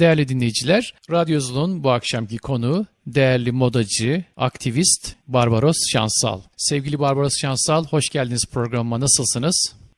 Değerli dinleyiciler, Radyozul'un bu akşamki konuğu değerli modacı, aktivist Barbaros Şansal. Sevgili Barbaros Şansal, hoş geldiniz programıma. Nasılsınız?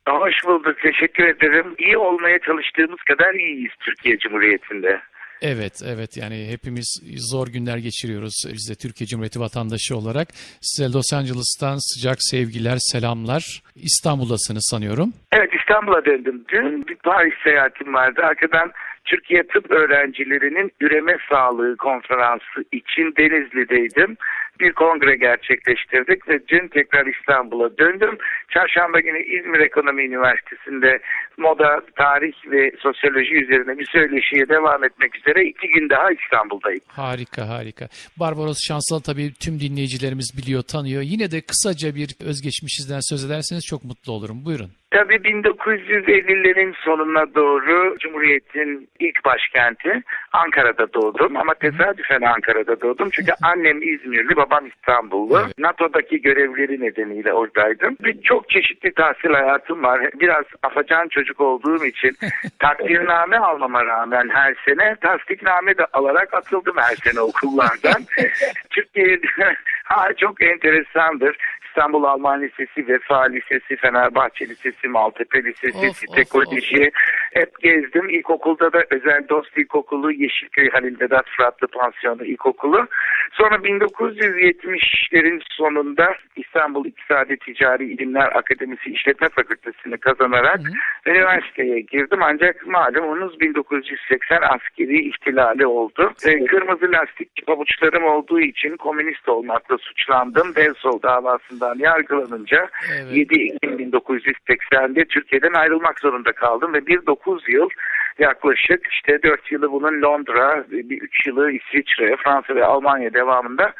Hoş bulduk. Teşekkür ederim. İyi olmaya çalıştığımız kadar iyiyiz Türkiye Cumhuriyeti'nde. Evet, evet yani hepimiz zor günler geçiriyoruz biz de Türkiye Cumhuriyeti vatandaşı olarak. Size Los Angeles'tan sıcak sevgiler, selamlar. İstanbul'dasınız sanıyorum. Evet İstanbul'a döndüm. Dün bir Paris seyahatim vardı. Arkadan Türkiye tıp öğrencilerinin üreme sağlığı konferansı için Denizli'deydim. Bir kongre gerçekleştirdik ve dün tekrar İstanbul'a döndüm. Çarşamba günü İzmir Ekonomi Üniversitesi'nde moda, tarih ve sosyoloji üzerine bir söyleşiye devam etmek üzere iki gün daha İstanbul'dayım. Harika, harika. Barbaros Şansal tabii tüm dinleyicilerimiz biliyor, tanıyor. Yine de kısaca bir özgeçmişinizden söz ederseniz çok mutlu olurum. Buyurun. Tabii 1950'lerin sonuna doğru Cumhuriyet'in ilk başkenti Ankara'da doğdum ama tesadüfen Ankara'da doğdum. Çünkü annem İzmirli, babam İstanbullu. Evet. NATO'daki görevleri nedeniyle oradaydım. Ve çok çeşitli tahsil hayatım var. Biraz afacan çocuk olduğum için takdirname almama rağmen her sene tasdikname de alarak atıldım her sene okullardan. Türkiye'de ha, çok enteresandır. İstanbul Alman Lisesi, Vefa Lisesi, Fenerbahçe Lisesi, Maltepe Lisesi, Of, Site of, Koleji hep gezdim. İlkokulda da Özel Dost İlkokulu, Yeşilköy Halil Vedat Fıratlı Pansiyonu İlkokulu. Sonra 1970'lerin sonunda İstanbul İktisadi Ticari İlimler Akademisi İşletme Fakültesini kazanarak üniversiteye girdim. Ancak malumunuz 1980 askeri ihtilali oldu. Ve kırmızı lastik pabuçlarım olduğu için komünist olmakla suçlandım. Delsol davasından yargılanınca Evet. 7 Ekim 1980'de Türkiye'den ayrılmak zorunda kaldım ve bir 9 yıl yaklaşık işte 4 yılı bunun Londra, bir 3 yılı İsviçre, Fransa ve Almanya devamında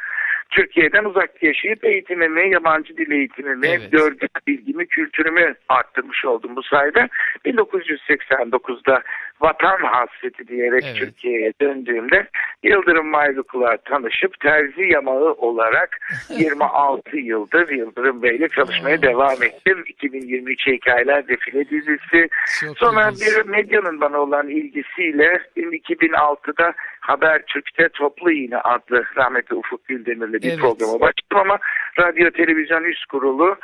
Türkiye'den uzak yaşayıp eğitimimi, yabancı dil eğitimimi, Evet. görgü bilgimi, kültürümü arttırmış oldum bu sayede. 1989'da vatan hasreti diyerek Evet. Türkiye'ye döndüğümde Yıldırım Maylık'la tanışıp terzi yamağı olarak 26 yıldır Yıldırım Bey'le çalışmaya Aa. devam ettim. 2023 Hikayeler Defile dizisi. Çok Sonra ilginç. bir medyanın bana olan ilgisiyle 2006'da Habertürk'te Toplu İğne adlı rahmetli Ufuk Güldemir'le bir Evet. programa başladım ama Radyo Televizyon Üst Kurulu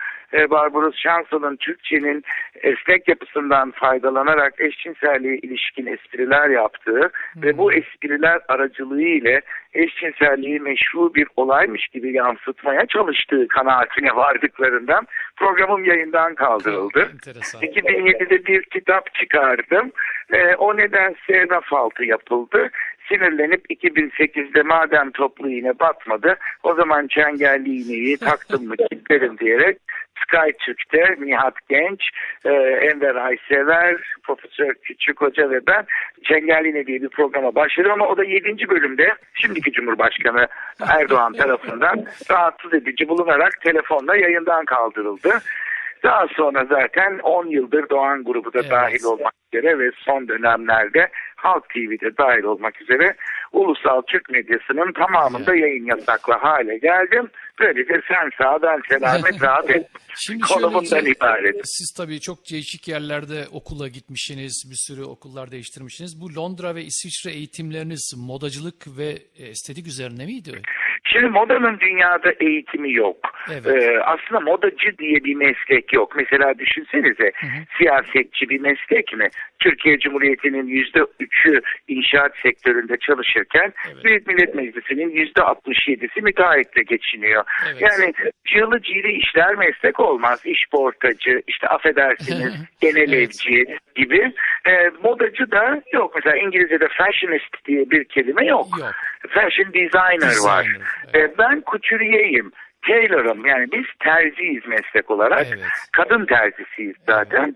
Barbaros Şansal'ın Türkçenin esnek yapısından faydalanarak eşcinselliğe ilişkin espriler yaptığı ve bu espriler aracılığı ile eşcinselliği meşru bir olaymış gibi yansıtmaya çalıştığı kanaatine vardıklarından programım yayından kaldırıldı. Enteresan. 2007'de bir kitap çıkardım. Ee, o nedense raf altı yapıldı. Sinirlenip 2008'de madem toplu iğne batmadı o zaman çengelli iğneyi taktım mı kilitlerim diyerek Sky Türk'te Nihat Genç, e, Enver Aysever, Profesör Küçük Hoca ve ben Çengelli İğne diye bir programa başladım ama o da 7. bölümde şimdiki Cumhurbaşkanı Erdoğan tarafından rahatsız edici bulunarak telefonla yayından kaldırıldı. Daha sonra zaten 10 yıldır Doğan grubu da Evet. dahil olmak üzere ve son dönemlerde Halk TV'de dahil olmak üzere ulusal Türk medyasının tamamında yayın yasaklı hale geldim. Böylece sen sağ ben selamet rahat et. Şimdi Konumundan ibaret. siz tabii çok değişik yerlerde okula gitmişsiniz, bir sürü okullar değiştirmişsiniz. Bu Londra ve İsviçre eğitimleriniz modacılık ve estetik üzerine miydi? Şimdi modanın dünyada eğitimi yok. Evet. Ee, aslında modacı diye bir meslek yok. Mesela düşünsenize siyasetçi bir meslek mi? Türkiye Cumhuriyeti'nin yüzde üçü inşaat sektöründe çalışırken Evet. Büyük Millet Meclisi'nin yüzde 67'si müteahhitle geçiniyor. Evet. Yani cığlı ciri işler meslek olmaz. İş portacı, işte affedersiniz genel Evet. evci gibi. Ee, modacı da yok. Mesela İngilizce'de fashionist diye bir kelime yok. Yok. Fashion designer, var. Designer, evet. Ee, ben kuturiyeyim. Tailor'ım yani biz terziyiz meslek olarak. Evet. Kadın terzisiyiz zaten.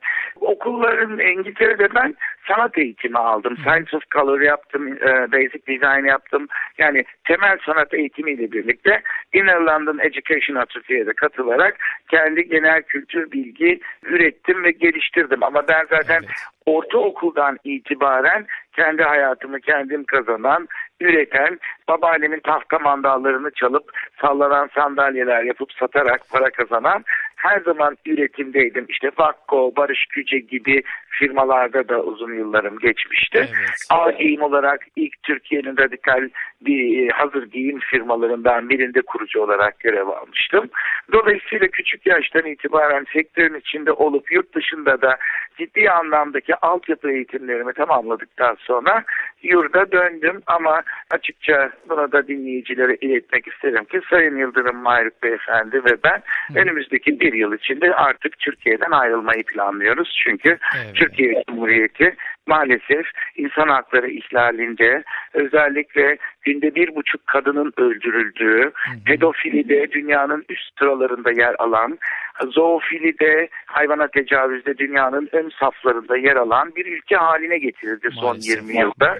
Okulların İngiltere'de ben sanat eğitimi aldım. Science of Color yaptım, e, Basic Design yaptım. Yani temel sanat eğitimiyle birlikte Inner London Education de katılarak kendi genel kültür bilgi ürettim ve geliştirdim. Ama ben zaten Evet. ortaokuldan itibaren kendi hayatımı kendim kazanan, üreten, babaannemin tahta mandallarını çalıp sallanan sandalyeler yapıp satarak para kazanan her zaman üretimdeydim. İşte Vakko, Barış Küce gibi firmalarda da uzun yıllarım geçmişti. Evet. A giyim olarak ilk Türkiye'nin radikal bir e, hazır giyim firmalarından birinde kurucu olarak görev almıştım. Dolayısıyla küçük yaştan itibaren sektörün içinde olup yurt dışında da ciddi anlamdaki altyapı eğitimlerimi tamamladıktan sonra yurda döndüm ama açıkça bunu da dinleyicilere iletmek isterim ki Sayın Yıldırım Mayruk Beyefendi ve ben önümüzdeki bir yıl içinde artık Türkiye'den ayrılmayı planlıyoruz. Çünkü Evet. Türkiye Cumhuriyeti maalesef insan hakları ihlalinde özellikle günde bir buçuk kadının öldürüldüğü, pedofilide dünyanın üst sıralarında yer alan, zoofilide hayvana tecavüzde dünyanın ön saflarında yer alan bir ülke haline getirildi son Maalesef. 20 yılda.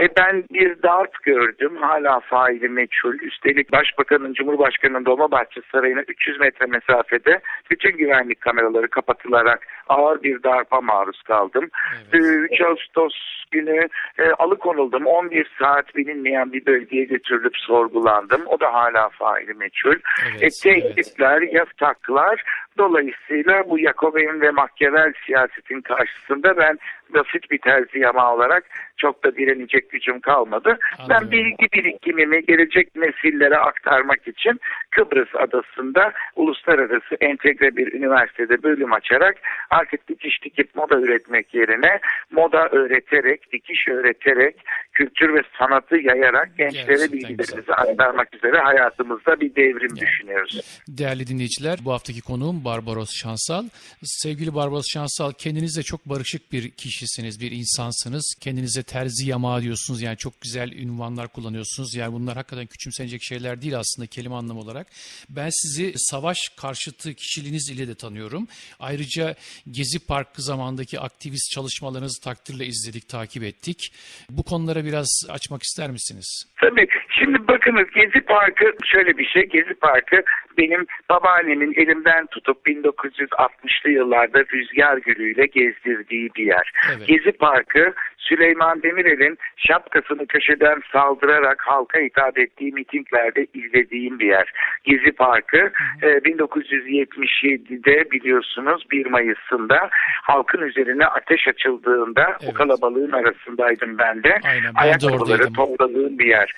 E ben bir darp gördüm. Hala faili meçhul. Üstelik Başbakanın, Cumhurbaşkanı'nın Dolmabahçe Sarayı'na 300 metre mesafede bütün güvenlik kameraları kapatılarak ağır bir darpa maruz kaldım. Evet. Ee, 3 Ağustos günü e, alıkonuldum. 11 saat bilinmeyen bir bölgeye götürülüp sorgulandım. O da hala faili meçhul. Evet, E, tehditler, yasaklar dolayısıyla bu Yakobin ve Machiavelli siyasetin karşısında ben basit bir terzi yama olarak çok da direnecek gücüm kalmadı. Anladım. Ben bilgi birikimimi gelecek nesillere aktarmak için Kıbrıs adasında uluslararası entegre bir üniversitede bölüm açarak artık dikiş dikip moda üretmek yerine moda öğreterek, dikiş öğreterek, kültür ve sanatı yayarak gençlere Gerçekten bilgilerimizi güzel. aktarmak üzere hayatımızda bir devrim Yani. düşünüyoruz. Değerli dinleyiciler, bu haftaki konuğum Barbaros Şansal. Sevgili Barbaros Şansal, kendinizle çok barışık bir kişisiniz, bir insansınız. Kendinize terzi yamağı diyorsunuz, yani çok güzel ünvanlar kullanıyorsunuz. Yani bunlar hakikaten küçümsenecek şeyler değil aslında kelime anlamı olarak. Ben sizi savaş karşıtı kişiliğiniz ile de tanıyorum. Ayrıca Gezi Parkı zamandaki aktivist çalışmalarınızı takdirle izledik, takip ettik. Bu konulara biraz açmak ister misiniz? Tabii. Şimdi bakınız Gezi Parkı şöyle bir şey. Gezi Parkı benim babaannemin elimden tutup 1960'lı yıllarda rüzgar gülüyle gezdirdiği bir yer. Evet. Gezi Parkı Süleyman Demirel'in şapkasını köşeden saldırarak halka hitap ettiği mitinglerde izlediğim bir yer. Gezi Parkı e, 1977'de biliyorsunuz 1 Mayıs'ında halkın üzerine ateş açıldığında o Evet. kalabalığın arasındaydım ben de. Aynen, ben Ayakkabıları topladığım bir yer.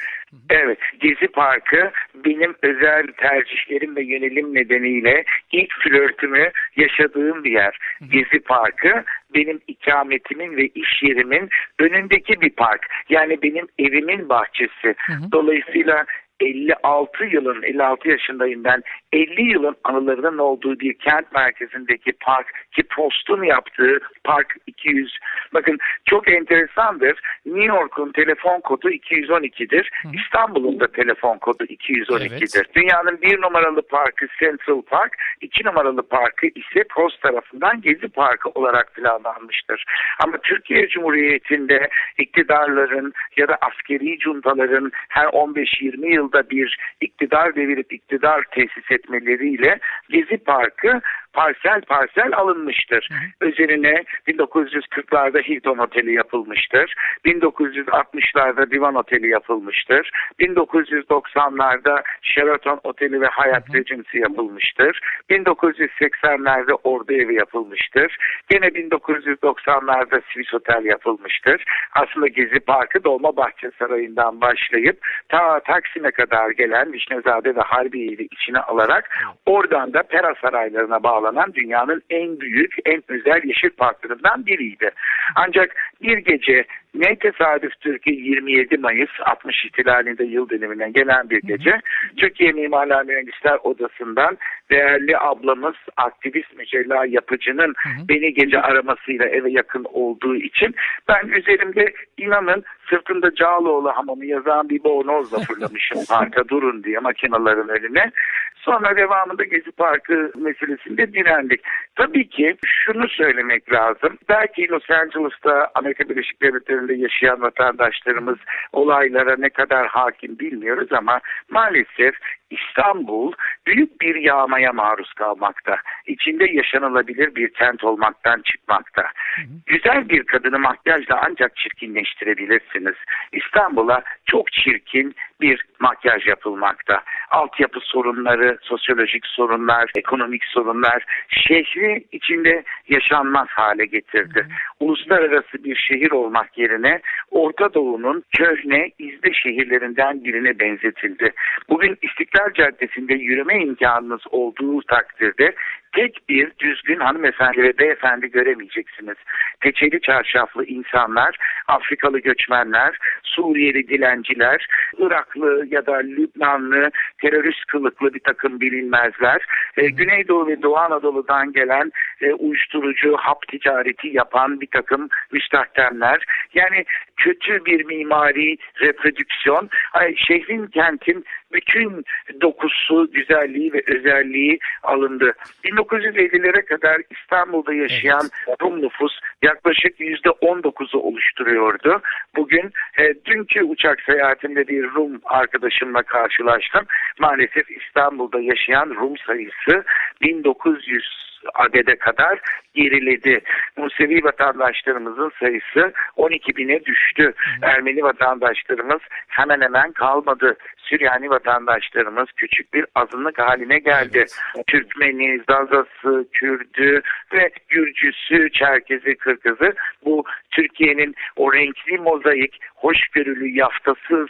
Evet, Gezi Parkı benim özel tercihlerim ve yönelim nedeniyle ilk flörtümü yaşadığım bir yer. Gezi Parkı benim ikametimin ve iş yerimin önündeki bir park. Yani benim evimin bahçesi. Dolayısıyla 56 yılın, 56 yaşındayım ben. 50 yılın anılarının olduğu bir kent merkezindeki park ki Post'un yaptığı Park 200. Bakın çok enteresandır. New York'un telefon kodu 212'dir. İstanbul'un da telefon kodu 212'dir. Dünyanın bir numaralı parkı Central Park, iki numaralı parkı ise Post tarafından Gezi Parkı olarak planlanmıştır. Ama Türkiye Cumhuriyeti'nde iktidarların ya da askeri juntaların her 15-20 yılda bir iktidar devirip iktidar tesis etmeleriyle Gezi Parkı parsel parsel alınmıştır. Üzerine 1940'larda Hilton Oteli yapılmıştır. 1960'larda Divan Oteli yapılmıştır. 1990'larda Sheraton Oteli ve Hyatt Regency yapılmıştır. 1980'lerde Ordu Evi yapılmıştır. Gene 1990'larda Swiss Otel yapılmıştır. Aslında Gezi Parkı Dolmabahçe Sarayı'ndan başlayıp ta Taksim'e kadar gelen Vişnezade ve Harbiye'yi içine alarak oradan da Pera Saraylarına bağlanan dünyanın en büyük, en özel yeşil parklarından biriydi. Ancak bir gece ne tesadüftür ki 27 Mayıs 60 ihtilalinde yıl dönümüne gelen bir gece Türkiye Mimarlar Mühendisler Odası'ndan değerli ablamız aktivist mücella yapıcının beni gece aramasıyla eve yakın olduğu için ben üzerimde inanın sırtımda Cağaloğlu hamamı yazan bir bornozla fırlamışım parka durun diye makinaların önüne. Sonra devamında Gezi Parkı meselesinde direndik. Tabii ki şunu söylemek lazım. Belki Los Angeles'ta Amerika Birleşik Devletleri'nde yaşayan vatandaşlarımız olaylara ne kadar hakim bilmiyoruz ama maalesef İstanbul büyük bir yağmaya maruz kalmakta. İçinde yaşanılabilir bir kent olmaktan çıkmakta. Güzel bir kadını makyajla ancak çirkinleştirebilirsiniz. İstanbul'a çok çirkin bir makyaj yapılmakta. Altyapı sorunları, sosyolojik sorunlar, ekonomik sorunlar şehri içinde yaşanmaz hale getirdi. Uluslararası bir şehir olmak yerine Orta Doğu'nun köhne izde şehirlerinden birine benzetildi. Bugün İstiklal Caddesi'nde yürüme imkanınız olduğu takdirde tek bir düzgün hanımefendi ve beyefendi göremeyeceksiniz. Peçeli çarşaflı insanlar, Afrikalı göçmenler, Suriyeli dilenciler, Iraklı ya da Lübnanlı terörist kılıklı bir takım bilinmezler, e, Güneydoğu ve Doğu Anadolu'dan gelen e, uyuşturucu, hap ticareti yapan bir takım müstahtemler. Yani kötü bir mimari reprodüksiyon, ay, şehrin, kentin bütün dokusu, güzelliği ve özelliği alındı. 1950'lere kadar İstanbul'da yaşayan Rum nüfus yaklaşık %19'u oluşturuyordu. Bugün e, dünkü uçak seyahatimde bir Rum arkadaşımla karşılaştım. Maalesef İstanbul'da yaşayan Rum sayısı 1900 adede kadar geriledi. Musevi vatandaşlarımızın sayısı 12 bine düştü. Ermeni vatandaşlarımız hemen hemen kalmadı. Süryani vatandaşlarımız küçük bir azınlık haline geldi. Türkmeni, Zazası, Kürdü ve Gürcüsü, Çerkezi, Kırgızı bu Türkiye'nin o renkli mozaik, hoşgörülü, yaftasız,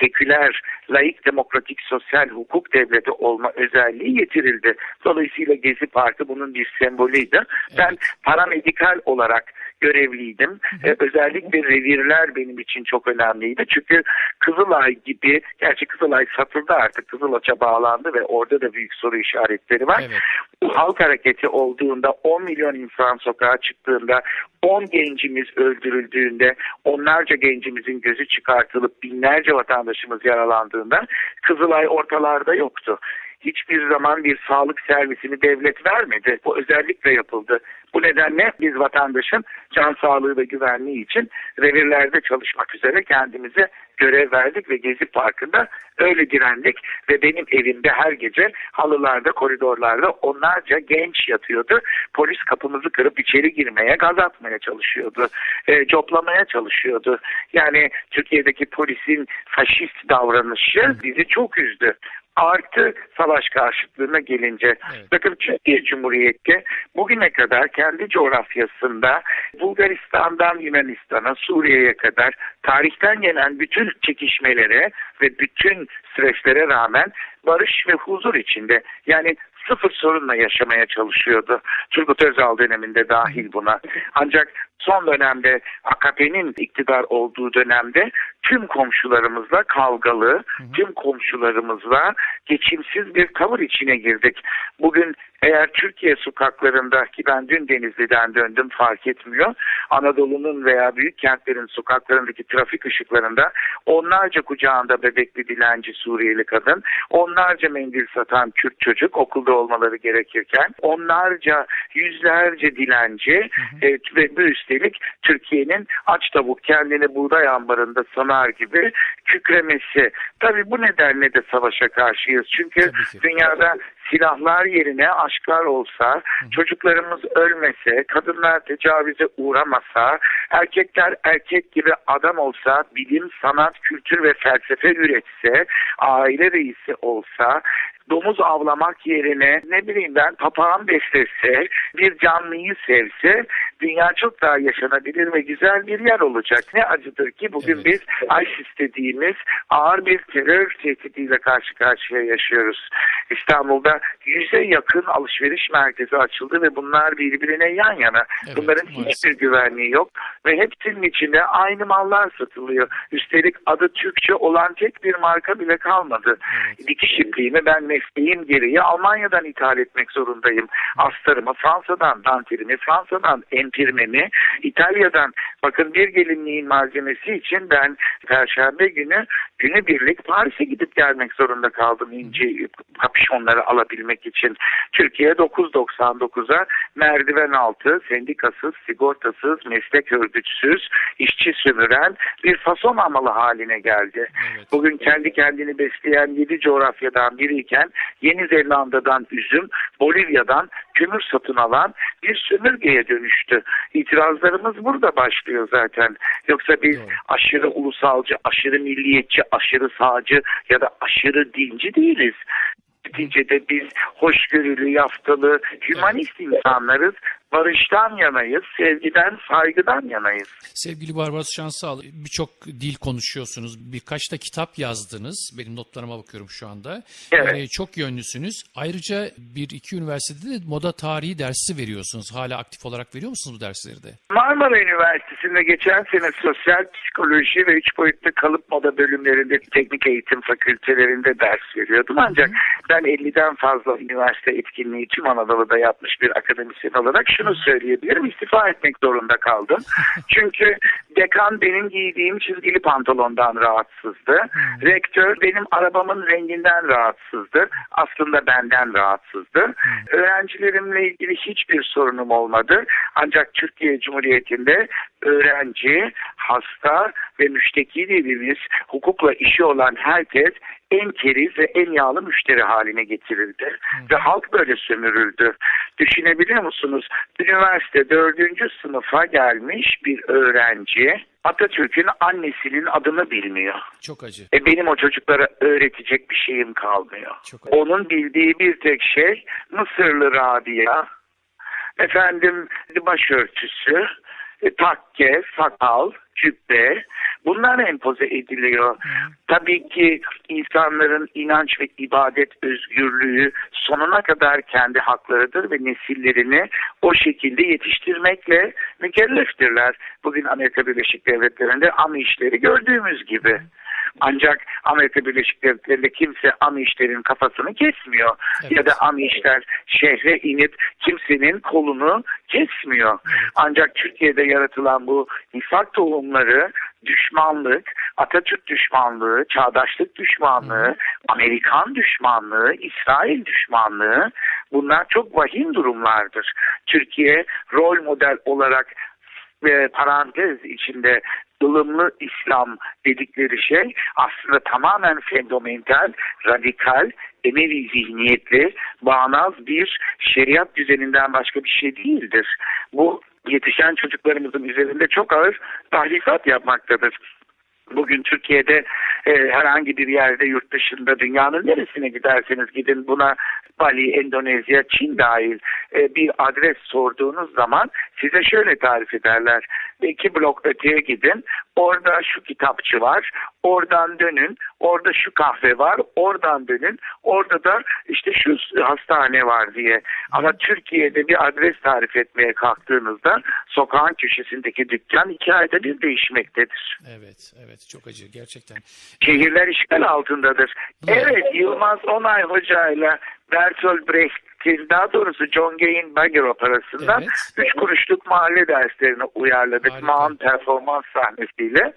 seküler, laik, demokratik, sosyal hukuk devleti olma özelliği getirildi. Dolayısıyla Gezi Parkı bunun bir sembolüydü. Ben paramedikal olarak görevliydim. Ee, özellikle revirler benim için çok önemliydi. Çünkü Kızılay gibi, gerçi Kızılay satıldı artık, Kızılaç'a bağlandı ve orada da büyük soru işaretleri var. Evet. Bu halk hareketi olduğunda 10 milyon insan sokağa çıktığında 10 gencimiz öldürüldüğünde onlarca gencimizin gözü çıkartılıp binlerce vatandaşımız yaralandığında Kızılay ortalarda yoktu. Hiçbir zaman bir sağlık servisini devlet vermedi. Bu özellikle yapıldı. Bu nedenle biz vatandaşın can sağlığı ve güvenliği için revirlerde çalışmak üzere kendimize görev verdik ve Gezi Parkı'nda öyle direndik ve benim evimde her gece halılarda, koridorlarda onlarca genç yatıyordu. Polis kapımızı kırıp içeri girmeye, gaz atmaya çalışıyordu. E, coplamaya çalışıyordu. Yani Türkiye'deki polisin faşist davranışı bizi çok üzdü. Artı savaş karşıtlığına gelince Evet. bakın Türkiye Cumhuriyeti bugüne kadar kendi coğrafyasında Bulgaristan'dan Yunanistan'a Suriye'ye kadar tarihten gelen bütün çekişmelere ve bütün süreçlere rağmen barış ve huzur içinde yani sıfır sorunla yaşamaya çalışıyordu. Turgut Özal döneminde dahil buna. Ancak son dönemde AKP'nin iktidar olduğu dönemde tüm komşularımızla kavgalı, tüm komşularımızla geçimsiz bir tavır içine girdik. Bugün eğer Türkiye sokaklarında ki ben dün Denizli'den döndüm fark etmiyor. Anadolu'nun veya büyük kentlerin sokaklarındaki trafik ışıklarında onlarca kucağında bebekli dilenci Suriyeli kadın, onlarca mendil satan Kürt çocuk okulda olmaları gerekirken, onlarca yüzlerce dilenci e, ve bu üstelik Türkiye'nin aç tavuk kendini buğday ambarında sanar gibi kükremesi. Tabii bu nedenle de savaşa karşıyız. Çünkü dünyada silahlar yerine aşklar olsa, çocuklarımız ölmese, kadınlar tecavüze uğramasa, erkekler erkek gibi adam olsa, bilim, sanat, kültür ve felsefe üretse, aile reisi olsa, domuz avlamak yerine ne bileyim ben papağan beslese, bir canlıyı sevse dünya çok daha yaşanabilir ve güzel bir yer olacak. Ne acıdır ki bugün Evet. biz ISIS dediğimiz ağır bir terör tehdidiyle karşı karşıya yaşıyoruz. İstanbul'da yüze yakın alışveriş merkezi açıldı ve bunlar birbirine yan yana. Evet, Bunların maalesef. hiçbir güvenliği yok ve hepsinin içinde aynı mallar satılıyor. Üstelik adı Türkçe olan tek bir marka bile kalmadı. Evet. Dikiş ipliğimi ben mesleğim gereği Almanya'dan ithal etmek zorundayım. Astarımı Fransa'dan, dantelimi Fransa'dan, empirmemi İtalya'dan. Bakın bir gelinliğin malzemesi için ben Perşembe günü günübirlik Paris'e gidip gelmek zorunda kaldım ince kapüşonları alabilmek için. Türkiye 9.99'a merdiven altı, sendikasız, sigortasız, meslek örgütsüz, işçi sömüren bir fason amalı haline geldi. Evet. Bugün kendi kendini besleyen 7 coğrafyadan biriyken Yeni Zelanda'dan üzüm, Bolivya'dan kömür satın alan bir sömürgeye dönüştü. İtirazlarımız burada başlıyor zaten. Yoksa biz aşırı ulusalcı, aşırı milliyetçi, aşırı sağcı ya da aşırı dinci değiliz. Neticede biz hoşgörülü, yaftalı, hümanist insanlarız. Barıştan yanayız, sevgiden, saygıdan yanayız. Sevgili Barbaros Şansal, birçok dil konuşuyorsunuz. Birkaç da kitap yazdınız. Benim notlarıma bakıyorum şu anda. Evet. Yani çok yönlüsünüz. Ayrıca bir iki üniversitede de moda tarihi dersi veriyorsunuz. Hala aktif olarak veriyor musunuz bu dersleri de? Marmara Üniversitesi'nde geçen sene sosyal psikoloji ve üç boyutlu kalıp moda bölümlerinde teknik eğitim fakültelerinde ders veriyordum. Ancak ben 50'den fazla üniversite etkinliği tüm Anadolu'da yapmış bir akademisyen olarak şunu söyleyebilirim. istifa etmek zorunda kaldım. Çünkü dekan benim giydiğim çizgili pantolondan rahatsızdı. Rektör benim arabamın renginden rahatsızdı. Aslında benden rahatsızdı. Öğrencilerimle ilgili hiçbir sorunum olmadı. Ancak Türkiye Cumhuriyeti'nde öğrenci, hasta ve müşteki dediğimiz hukukla işi olan herkes en keriz ve en yağlı müşteri haline getirildi. Ve halk böyle sömürüldü. Düşünebiliyor musunuz? Üniversite dördüncü sınıfa gelmiş bir öğrenci Atatürk'ün annesinin adını bilmiyor. Çok acı. E benim o çocuklara öğretecek bir şeyim kalmıyor. Çok acı. Onun bildiği bir tek şey Mısırlı Rabia, efendim başörtüsü, e, takke, sakal, cübbe bunlar empoze ediliyor. Tabii ki insanların inanç ve ibadet özgürlüğü sonuna kadar kendi haklarıdır ve nesillerini o şekilde yetiştirmekle mükelleftirler. Bugün Amerika Birleşik Devletleri'nde Amişleri gördüğümüz gibi. Ancak Amerika Birleşik Devletleri'nde kimse Amişlerin kafasını kesmiyor. Evet. Ya da Amişler şehre inip kimsenin kolunu kesmiyor. Ancak Türkiye'de yaratılan bu nifak tohumları düşmanlık, Atatürk düşmanlığı, çağdaşlık düşmanlığı, Amerikan düşmanlığı, İsrail düşmanlığı bunlar çok vahim durumlardır. Türkiye rol model olarak ve parantez içinde ılımlı İslam dedikleri şey aslında tamamen fenomental, radikal, Emevi zihniyetli, bağnaz bir şeriat düzeninden başka bir şey değildir. Bu yetişen çocuklarımızın üzerinde çok ağır tahrifat yapmaktadır. Bugün Türkiye'de e, herhangi bir yerde yurt dışında dünyanın neresine giderseniz gidin buna Bali, Endonezya, Çin dahil e, bir adres sorduğunuz zaman size şöyle tarif ederler. İki blok öteye gidin. Orada şu kitapçı var. Oradan dönün. Orada şu kahve var. Oradan dönün. Orada da işte şu hastane var diye. Ama Türkiye'de bir adres tarif etmeye kalktığınızda sokağın köşesindeki dükkan iki ayda bir değişmektedir. Evet, evet. Çok acı gerçekten. Şehirler işgal altındadır. Evet Yılmaz Onay Hoca ile Bertolt Brecht'in daha doğrusu John Gay'in Bagger operasından Evet. üç kuruşluk mahalle derslerini uyarladık. Harika. Maan performans sahnesiyle.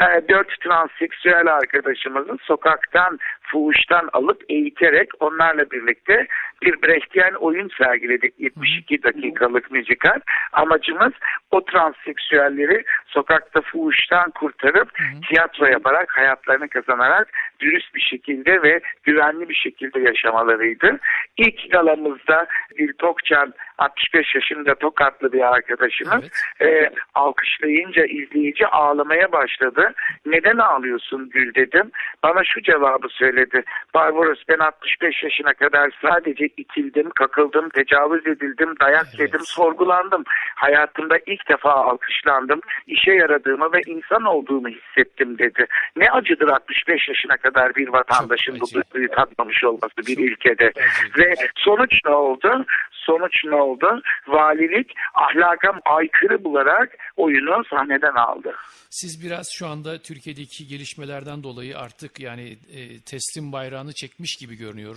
Ee, dört transseksüel arkadaşımızı sokaktan, fuhuştan alıp eğiterek onlarla birlikte bir Brechtyen oyun sergiledik. 72 dakikalık müzikal. Amacımız o transseksüelleri sokakta fuhuştan kurtarıp tiyatro yaparak, hayatlarını kazanarak dürüst bir şekilde ve güvenli bir şekilde yaşamalarıydı. İlk galamızda Gül Tokçan 65 yaşında Tokatlı bir arkadaşımız e, alkışlayınca izleyici ağlamaya başladı. Neden ağlıyorsun Gül dedim. Bana şu cevabı söyledi. Barbaros ben 65 yaşına kadar sadece itildim, kakıldım, tecavüz edildim, dayak Evet. yedim, sorgulandım. Hayatımda ilk defa alkışlandım. İşe yaradığımı ve insan olduğumu hissettim dedi. Ne acıdır 65 yaşına kadar bir vatandaşın bu duyguyu tatmamış olması bir ülkede. acı. Ve sonuç ne oldu? Sonuç ne oldu? Valilik ahlaka aykırı bularak oyunu sahneden aldı. Siz biraz şu anda Türkiye'deki gelişmelerden dolayı artık yani e, teslim bayrağını çekmiş gibi görünüyor.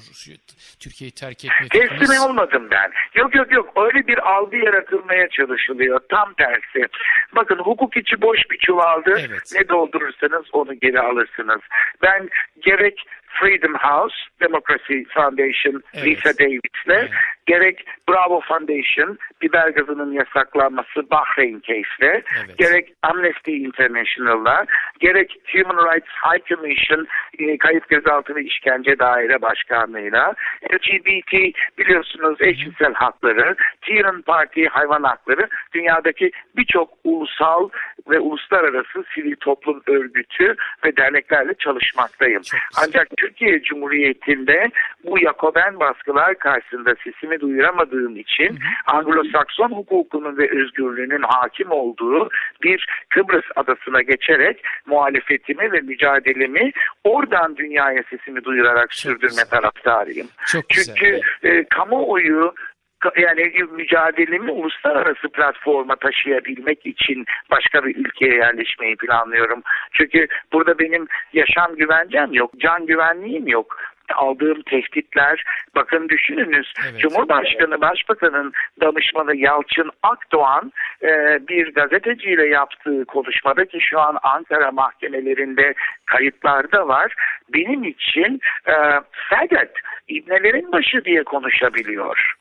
Türkiye'yi terk etme Teslim fikriniz. olmadım ben. Yok yok yok öyle bir algı yaratılmaya çalışılıyor. Tam tersi. Bakın hukuk içi boş bir çuvaldır. Evet. Ne doldurursanız onu geri alırsınız. Ben gerek Freedom House, Democracy Foundation, Evet. Lisa Davids'le Evet. Gerek Bravo Foundation, biber gazının yasaklanması Bahreyn case'le, Evet. gerek Amnesty International'la, gerek Human Rights High Commission, e, kayıp gözaltı ve işkence daire başkanlığıyla, LGBT biliyorsunuz eşcinsel hakları, Tea Party hayvan hakları, dünyadaki birçok ulusal ve uluslararası sivil toplum örgütü ve derneklerle çalışmaktayım. Ancak Türkiye Cumhuriyeti'nde bu Yakoben baskılar karşısında sesimi duyuramadığım için Anglo-Sakson hukukunun ve özgürlüğünün hakim olduğu bir Kıbrıs adasına geçerek muhalefetimi ve mücadelemi oradan dünyaya sesimi duyurarak sürdürme güzel. taraftarıyım. Çok güzel. Çünkü e, kamuoyu ka- yani mücadelemi uluslararası platforma taşıyabilmek için başka bir ülkeye yerleşmeyi planlıyorum. Çünkü burada benim yaşam güvencem yok, can güvenliğim yok. Aldığım tehditler, bakın düşününüz Evet. Cumhurbaşkanı, Başbakanın danışmanı Yalçın Akdoğan e, bir gazeteciyle yaptığı konuşmada ki şu an Ankara mahkemelerinde kayıtlarda var. Benim için e, Sadat İbnelerin başı diye konuşabiliyor.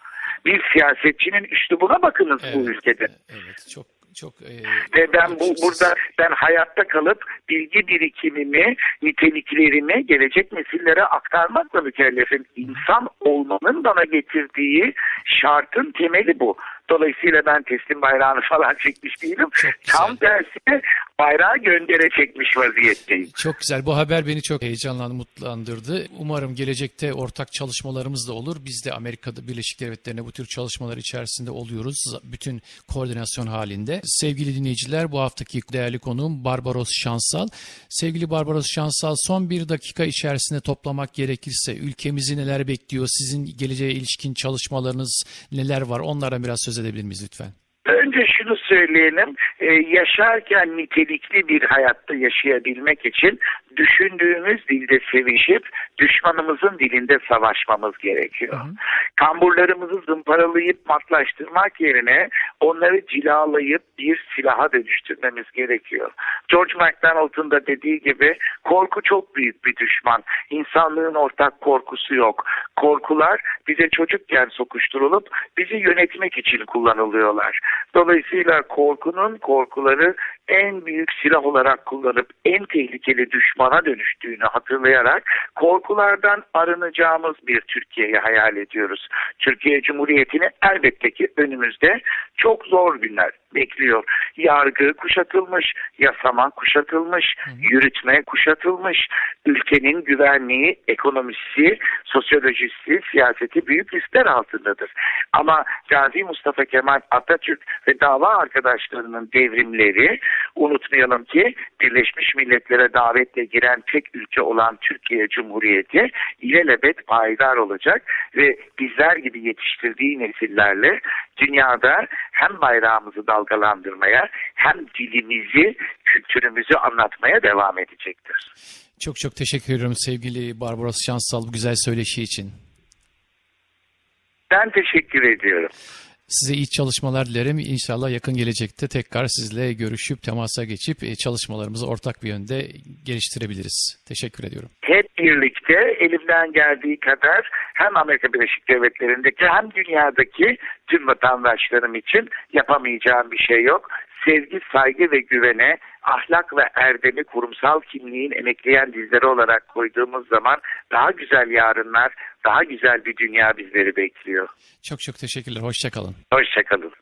Bir siyasetçinin üslubuna bakınız bu Evet, ülkede. Evet, çok çok e, Ve ben bu burada ben hayatta kalıp bilgi birikimimi, niteliklerimi gelecek nesillere aktarmakla mükellefim. İnsan olmanın bana getirdiği şartın temeli bu. Dolayısıyla ben teslim bayrağını falan çekmiş değilim. Tam tersine bayrağı göndere çekmiş vaziyetteyim. Çok güzel. Bu haber beni çok heyecanlandırdı, mutlandırdı. Umarım gelecekte ortak çalışmalarımız da olur. Biz de Amerika'da Birleşik Devletleri'ne bu tür çalışmalar içerisinde oluyoruz. Bütün koordinasyon halinde. Sevgili dinleyiciler bu haftaki değerli konuğum Barbaros Şansal. Sevgili Barbaros Şansal son bir dakika içerisinde toplamak gerekirse ülkemizi neler bekliyor? Sizin geleceğe ilişkin çalışmalarınız neler var? Onlara biraz söz edebilir miyiz lütfen? Önce şunu söyleyelim, e, yaşarken nitelikli bir hayatta yaşayabilmek için düşündüğümüz dilde sevişip düşmanımızın dilinde savaşmamız gerekiyor. Kamburlarımızı zımparalayıp matlaştırmak yerine onları cilalayıp bir silaha dönüştürmemiz gerekiyor. George McDonald'ın da dediği gibi korku çok büyük bir düşman. İnsanlığın ortak korkusu yok. Korkular bize çocukken sokuşturulup bizi yönetmek için kullanılıyorlar. Dolayısıyla korkunun korkuları en büyük silah olarak kullanıp en tehlikeli düşmana dönüştüğünü hatırlayarak korkulardan arınacağımız bir Türkiye'yi hayal ediyoruz. Türkiye Cumhuriyeti'ni elbette ki önümüzde çok zor günler bekliyor. Yargı kuşatılmış, yasama kuşatılmış, yürütme kuşatılmış, ülkenin güvenliği, ekonomisi, sosyolojisi, siyaseti büyük riskler altındadır. Ama Gazi Mustafa Kemal Atatürk ve dava arkadaşlarının devrimleri unutmayalım ki Birleşmiş Milletler'e davetle giren tek ülke olan Türkiye Cumhuriyeti ilelebet payidar olacak ve bizler gibi yetiştirdiği nesillerle dünyada hem bayrağımızı dalgalandırmaya hem dilimizi, kültürümüzü anlatmaya devam edecektir. Çok çok teşekkür ediyorum sevgili Barbaros Şansal bu güzel söyleşi için. Ben teşekkür ediyorum. Size iyi çalışmalar dilerim. İnşallah yakın gelecekte tekrar sizle görüşüp temasa geçip e, çalışmalarımızı ortak bir yönde geliştirebiliriz. Teşekkür ediyorum. hep birlikte elimden geldiği kadar hem Amerika Birleşik Devletleri'ndeki hem dünyadaki tüm vatandaşlarım için yapamayacağım bir şey yok. Sevgi, saygı ve güvene, ahlak ve erdemi kurumsal kimliğin emekleyen dizleri olarak koyduğumuz zaman daha güzel yarınlar, daha güzel bir dünya bizleri bekliyor. Çok çok teşekkürler. Hoşçakalın. Hoşçakalın.